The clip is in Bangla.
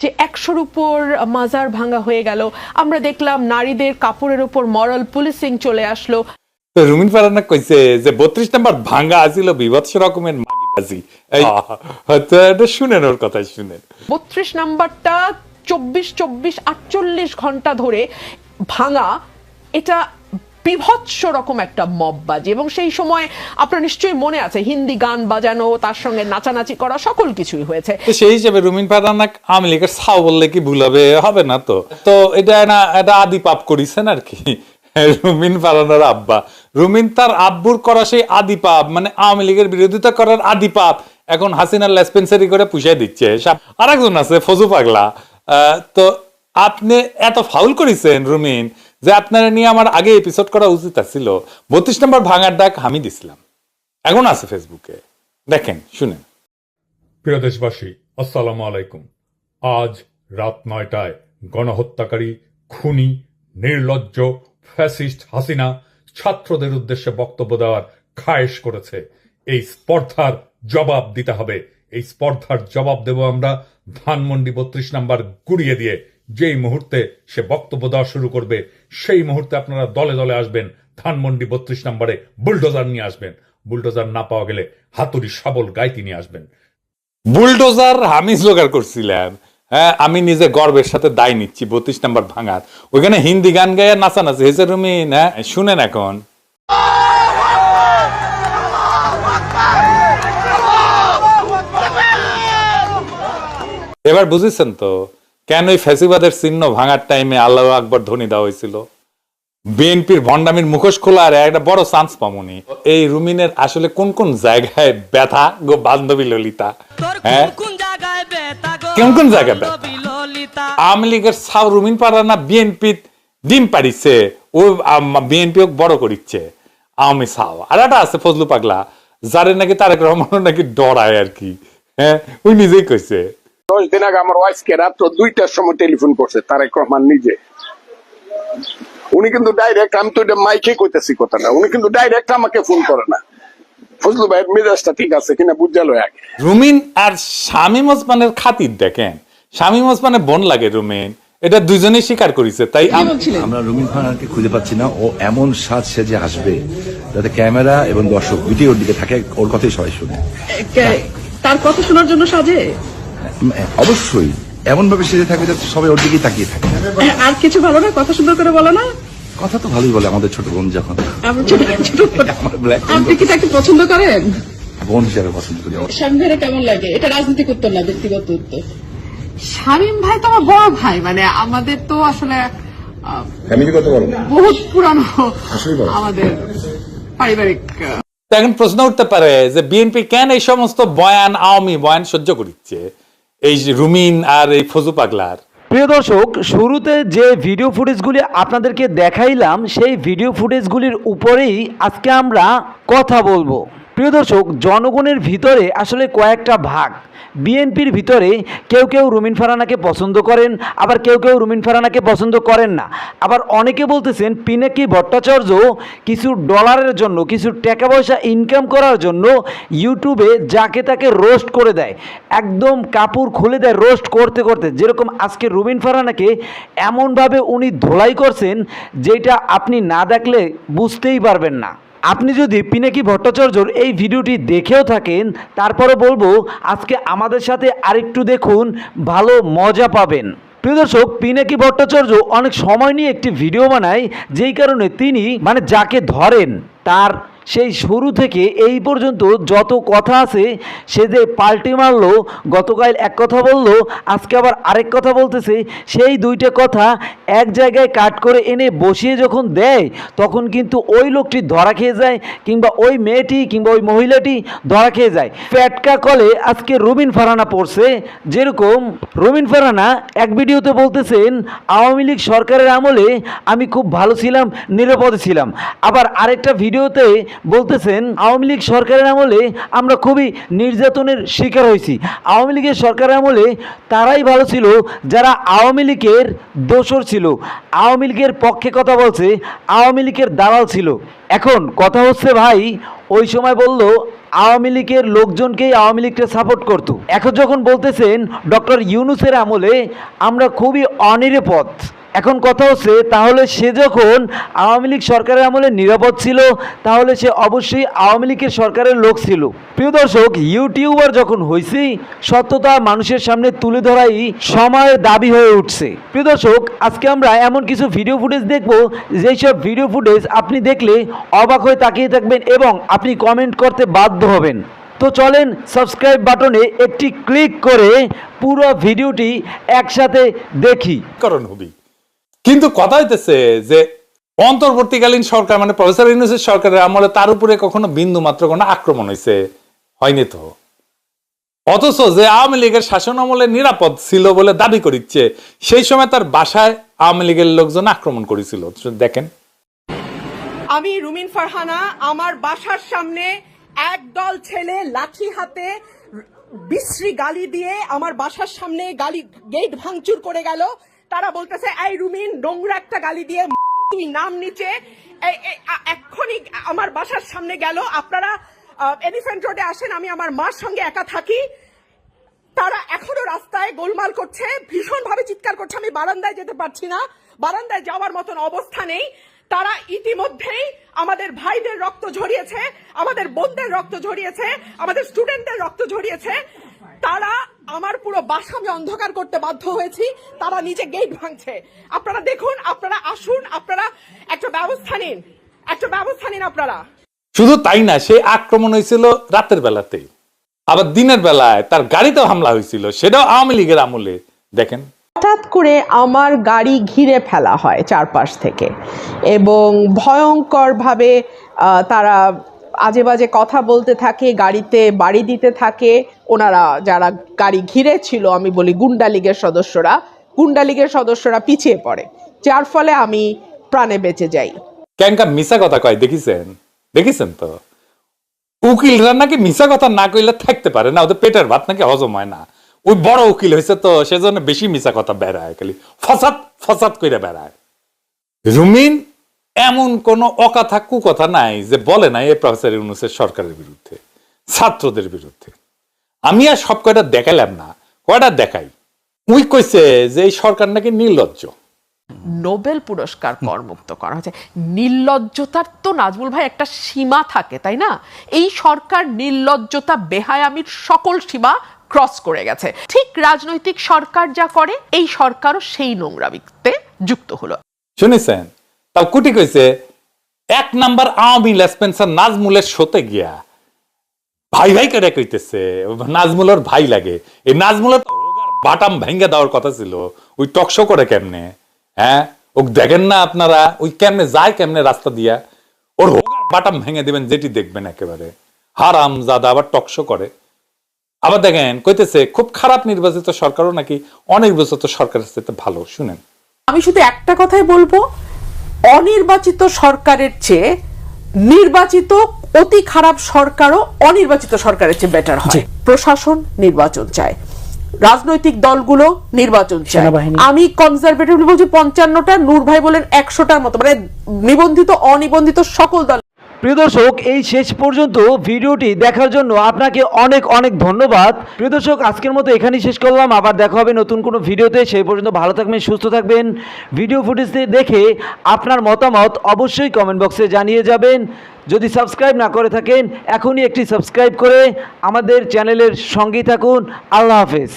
যে একশোর উপর মাজার ভাঙা হয়ে গেল। আমরা দেখলাম নারীদের কাপড়ের উপর মরাল পুলিশিং চলে আসলো। রুমিন ফারানা কইছে যে বত্রিশ নাম্বার ভাঙ্গা আছিল বিভৎস রকমের মাগিবাজি। এই এটা শুনেন ওর কথা শুনেন। বত্রিশ নাম্বারটা চব্বিশ চব্বিশ আটচল্লিশ ঘণ্টা ধরে ভাঙা এটা বিভৎস রকম একটা মববাজি এবং সেই সময় আপনার নিশ্চয়ই মনে আছে, হিন্দি গান বাজানো, তার সঙ্গে নাচানাচি করা, সকল কিছুই হয়েছে। সেই হিসেবে রুমিন ফারানা আওয়ামী লীগের ছাও বললে কি ভুল হবে হবে না তো। তো এটা না, এটা আদি পাপ করিছেন আর কি রুমিন ফারানার আব্বা। রুমিন তার আব্বুর করা সেই আদি পাপ মানে আওয়ামী লীগের বিরোধিতা করার আদি পাপ, এখন হাসিনার লেসপেন্সারি করে পুষাই দিচ্ছে। আর একজন আছে, ফজু পাগলা। তো আপনি এত ফাউল করেছেন রুমিন যে আপনারা নিয়ে আমার আগে এপিসোড করা উচিত ছিল বত্রিশ নম্বর ভাঙার ডাক আমি দিছিলাম। এখন আছে ফেসবুকে দেখেন, শুনেন। প্রিয় দেশবাসী, আসসালামু আলাইকুম। আজ রাত নয়টায় গণহত্যাকারী, খুনি, নির্লজ্জ, ফ্যাসিস্ট হাসিনা ছাত্রদের উদ্দেশ্যে বক্তব্য দেওয়ার খায়েশ করেছে। এই স্পর্ধার জবাব দিতে হবে। এই স্পর্ধার জবাব দেব আমরা ধানমন্ডি বত্রিশ নাম্বার গুড়িয়ে দিয়ে। যেই মুহূর্তে সে বক্তব্য দেওয়া শুরু করবে, সেই মুহূর্তে আপনারা দলে দলে আসবেন, ধানমন্ডি বত্রিশ নাম্বারে বুলডোজার নিয়ে আসবেন। বুলডোজার না পাওয়া গেলে হাতুড়ি শাবল গাইতি নিয়ে আসবেন। বুলডোজার আমি জোগাড় করছিলাম। হ্যাঁ আমি নিজে গর্বের সাথে দায় নিচ্ছি, বত্রিশ নাম্বার ভাঙার। ওইখানে হিন্দি গান গায়ে নাচানাচি। হেসে রুমিন হ্যাঁ শুনেন এখন। এবার বুঝেছেন তো? কেন এই ফ্যাসিবাদের চিহ্ন ভাঙার টাইমে আল্লাহ আকবর ধ্বনি দেওয়া হয়েছিল? বিএনপির ভণ্ডামির মুখোশ খোলা আর একটা বড় চান্স পামুনি এই রুমিনের আসলে কোন কোন জায়গায় ব্যথা গো বান্ধবী ললিতা? হ্যাঁ? কোন কোন জায়গায় ব্যথা? আওয়ামী লীগের সাউ রুমিন পাড়া না বিএনপি ডিম পাড়িছে ও বিএনপি বড় করিচ্ছে। আওয়ামী সাউ। আর একটা আছে ফজলু পাগলা যারে নাকি তারেক রহমান নাকি ডরায় আর কি। হ্যাঁ? ওই নিজেই কইছে। দশ দিন আগে আমার ওয়াইফকে রাত্র দুইটার সময় টেলিফোন করছে তারেক রহমান নিজে। উনি কিন্তু ডাইরেক্ট আমি তো এটা মাইকে কইতেছি কথাটা উনি কিন্তু ডাইরেক্ট আমাকে ফোন করে না। ফজলু ভাইয়ের মেজাজটা ঠিক আছে কিনা বুঝালো আগে রুমিন আর শামীম ওসমানের খাতির দেখেন। শামীম ওসমানের বোন লাগে রুমিন এটা দুজনেই স্বীকার করেছে তাই আম- আমরা রুমিন ফারহানকে খুঁজে পাচ্ছি না ও এমন সাজ সেজে আসবে যাতে ক্যামেরা এবং দর্শক দুটি ওর দিকে থাকে ওর কথাই সবাই শুনে। তার কথা শোনার জন্য সাজে? অবশ্যই। এমন ভাবে সেজে থাকবে যাতে সবাই ওর দিকেই তাকিয়ে থাকে। আর কিছু ভালো না? কথা সুন্দর করে বলো না। কথা তো ভালোই বলে আমাদের ছোট বোন যখন। আপনি কি তাকে পছন্দ করেন? বোন হিসাবে পছন্দ করি স্বামী ভাইয়ের কেমন লাগে? এটা রাজনৈতিক উত্তর না ব্যক্তিগত উত্তর। শামীম ভাই তো আমার বড় ভাই মানে আমাদের তো আসলে বহুত পুরানো আমাদের পারিবারিক এখন প্রশ্ন উঠতে পারে যে বিএনপি কেন এই সমস্ত বয়ান আওয়ামী বয়ান সহ্য করিচ্ছে? এই রুমিন আর এই ফজু পাগলার। প্রিয় দর্শক, শুরুতে যে ভিডিও ফুটেজগুলি আপনাদেরকে দেখাইলাম, সেই ভিডিও ফুটেজগুলির উপরেই আজকে আমরা কথা বলব। প্রিয় দর্শক, জনগণের ভিতরে আসলে কয়েকটা ভাগ। বিএনপির ভিতরে কেউ কেউ রুমিন ফারানাকে পছন্দ করেন, আবার কেউ কেউ রুমিন ফারানাকে পছন্দ করেন না। আবার অনেকে বলতেছেন, পিনাকি ভট্টাচার্য কিছু ডলারের জন্য, কিছু টাকা পয়সা ইনকাম করার জন্য ইউটিউবে যাকে তাকে রোস্ট করে দেয়। একদম কাপড় খুলে দেয় রোস্ট করতে করতে। যেরকম আজকে রুমিন ফারানাকে এমনভাবে উনি ধোলাই করছেন, যেটা আপনি না দেখলে বুঝতেই পারবেন না। আপনি যদি পিনাকি ভট্টাচার্যর এই ভিডিওটি দেখেও থাকেন তারপরে বলব, আজকে আমাদের সাথে আরেকটু দেখুন, ভালো মজা পাবেন। প্রিয় দর্শক, পিনাকি ভট্টাচার্য অনেক সময় নিয়ে একটি ভিডিও বানায়, যেই কারণে তিনি মানে যাকে ধরেন, তার সেই শুরু থেকে এই পর্যন্ত যত কথা আছে, সে যে পাল্টি মারলো, গতকাল এক কথা বলল, আজকে আবার আরেক কথা বলতেছে, সেই দুইটা কথা এক জায়গায় কাট করে এনে বসিয়ে যখন দেয়, তখন কিন্তু ওই লোকটি ধরা খেয়ে যায়, কিংবা ওই মেয়েটি কিংবা ওই মহিলাটি ধরা খেয়ে যায়। ফ্যাটকা কলে আজকে রুবিন ফারানা পড়ছে, যেরকম রুবিন ফারানা এক ভিডিওতে বলতেছেন, আওয়ামী লীগ সরকারের আমলে আমি খুব ভালো ছিলাম, নিরাপদে ছিলাম। আবার আরেকটা ভিডিওতে বলতেছেন, আওয়ামী লীগ সরকারের আমলে আমরা খুবই নির্যাতনের শিকার হয়েছি। আওয়ামী লীগের সরকারের আমলে তারাই ভালো ছিল, যারা আওয়ামী লীগের দোসর ছিল। আওয়ামী লীগের পক্ষে কথা বলছে, আওয়ামী লীগের দালাল ছিল। এখন কথা হচ্ছে, ভাই, ওই সময় বলল, আওয়ামী লীগের লোকজনকেই আওয়ামী লীগকে সাপোর্ট করতো। এখন যখন বলতেছেন, ডক্টর ইউনুসের আমলে আমরা খুবই অনিরাপদ। এখন কথা হচ্ছে, তাহলে সে যখন আওয়ামী লীগ সরকারের আমলে নিরাপদ ছিল, তাহলে সে অবশ্যই আওয়ামী লীগের সরকারের লোক ছিল। প্রিয় দর্শক, ইউটিউবার যখন হয়েছি সত্যতা মানুষের সামনে তুলে ধরাই সময়ের দাবি হয়ে উঠছে। প্রিয় দর্শক, আজকে আমরা এমন কিছু ভিডিও ফুটেজ দেখব, যেই সব ভিডিও ফুটেজ আপনি দেখলে অবাক হয়ে তাকিয়ে থাকবেন এবং আপনি কমেন্ট করতে বাধ্য হবেন। তো চলেন সাবস্ক্রাইব বাটনে একটি ক্লিক করে পুরো ভিডিওটি একসাথে দেখি। কারণ হবি। কিন্তু কথা হইতেছে যে অন্তর্বর্তীকালীন সরকার মানে প্রফেসর ইউনুসের সরকারের আমলে তার উপরে কখনো বিন্দু মাত্র কোনো আক্রমণ হয়েছে হয়নি তো। অথচ যে আওয়ামী লীগের শাসন আমলে নিরাপদ ছিল বলে দাবি করিচ্ছে, সেই সময় তার বাসায় আওয়ামী লীগের লোকজন আক্রমণ করেছিল। দেখেন। আমি রুমিন ফারহানা, আমার বাসার সামনে একদল ছেলে লাঠি হাতে বিশ্রী গালি দিয়ে আমার বাসার সামনে গালি, গেট ভাঙচুর করে গেল। তারা বলতেছে, এই রুমিন, নোংরা একটা গালি দিয়ে তুই নাম নিচে। এক্ষুনি আমার বাসার সামনে গেল। আপনারা এলিফ্যান্ট রোডে আসেন, আমি আমার মার সঙ্গে একা থাকি। তারা এখনও রাস্তায় গোলমাল করছে ভীষণ ভাবে চিৎকার করছে। আমি বারান্দায় যেতে পারছি না, বারান্দায় যাওয়ার মতন অবস্থা নেই। তারা ইতিমধ্যেই আমাদের ভাইদের রক্ত ঝরিয়েছে, আমাদের বোনদের রক্ত ঝরিয়েছে, আমাদের স্টুডেন্টদের রক্ত ঝরিয়েছে। পুরো বাসা আমি অন্ধকার করতে বাধ্য হয়েছি তারা নিজে গেট ভাঙছে। আপনারা দেখুন আপনারা আসুন আপনারা একটা ব্যবস্থা নিন একটা ব্যবস্থা নিন আপনারা। শুধু তাই না সে আক্রমণ হয়েছিল রাতের বেলাতেই। আবার দিনের বেলায় তার গাড়িতেও হামলা হয়েছিল সেটাও আওয়ামী লীগের আমলে। দেখেন। হঠাৎ করে আমার গাড়ি ঘিরে ফেলা হয় চারপাশ থেকে এবং ভয়ঙ্করভাবে আহ, তারা আজে বাজে কথা বলতে থাকে গাড়িতে বাড়ি দিতে থাকে। ওনারা যারা গাড়ি ঘিরে ছিল, আমি বলি গুন্ডা লীগের সদস্যরা, গুন্ডা লীগের সদস্যরা পিছিয়ে পড়ে। যার ফলে আমি প্রাণে বেঁচে যাই। ক্যাঙ্কা মিশা কথা কয়? দেখিছেন? দেখিছেন তো? উকিলরা নাকি মিশা কথা না কইলে থাকতে পারে না, ওদের পেটের ভাত নাকি হজম হয় না। ওই বড় উকিল হয়েছে তো, সেজন্য বেশি মিশা কথা বেড়ায় খালি। ফসাদ ফসাদ করে বেড়ায়। রুমিন, এমন কোন অকথা কুকথা নাই যে বলে নাই এই প্রফেসর ইউনুসের সরকারের বিরুদ্ধে, ছাত্রদের বিরুদ্ধে। আমি আর সব কয়টা দেখালাম না কয়টা দেখাই? উই কইছে যে এই সরকার নাকি নির্লজ্জ। নোবেল পুরস্কার করমুক্ত করা হয়েছে। নির্লজ্জতার তো নাজমুল ভাই একটা সীমা থাকে তাই না? এই সরকার নির্লজ্জতা বেহায়ামির সকল সীমা ক্রস করে গেছে। ঠিক রাজনৈতিক সরকার যা করে এই সরকারও সেই নোংরামিতে যুক্ত হলো। শুনেছেন? তাও কুটি কইছে এক নাম্বার আওয়ামী লেসপেন্সার নাজমুলের শোতে গিয়া ভাই ভাই কেটে কইতেছে, নাজমুলের ভাই লাগে। এই নাজমুলের বাটাম ভেঙ্গে দেওয়ার কথা ছিল। ওই টকশো করে কেমনে? হ্যাঁ? ও দেখেন না আপনারা, ওই কেমনে যায়, কেমনে রাস্তা দিয়া? ওর বাটাম ভেঙে দিবেন, যেটি দেখবেন একেবারে। হারাম জাদা আবার টকশো করে। আবার দেখেন, কইতেছে, খুব খারাপ নির্বাচিত সরকারও নাকি অনির্বাচিত সরকারের সাথে ভালো, শুনেন। আমি শুধু একটা কথাই বলব, অনির্বাচিত সরকারের চেয়ে নির্বাচিত অতি খারাপ সরকারও অনির্বাচিত সরকারের চেয়ে বেটার হয়। প্রশাসন নির্বাচন চায়। রাজনৈতিক দলগুলো নির্বাচন চায়। আমি কনজারভেটিভ বলছি পঞ্চান্নটা নূর ভাই বলেন একশোটার মতো। মানে নিবন্ধিত অনিবন্ধিত সকল দল প্রিয় দর্শক এই শেষ পর্যন্ত ভিডিওটি দেখার জন্য আপনাকে অনেক অনেক ধন্যবাদ। প্রিয় দর্শক আজকের মতো এখানেই শেষ করলাম। আবার দেখা হবে নতুন কোনো ভিডিওতে। সেই পর্যন্ত ভালো থাকবেন সুস্থ থাকবেন। ভিডিও ফুটেজটি দেখে আপনার মতামত অবশ্যই কমেন্ট বক্সে জানিয়ে যাবেন। যদি সাবস্ক্রাইব না করে থাকেন, এখনই একটি সাবস্ক্রাইব করে আমাদের চ্যানেলের সঙ্গেই থাকুন। আল্লাহ হাফেজ।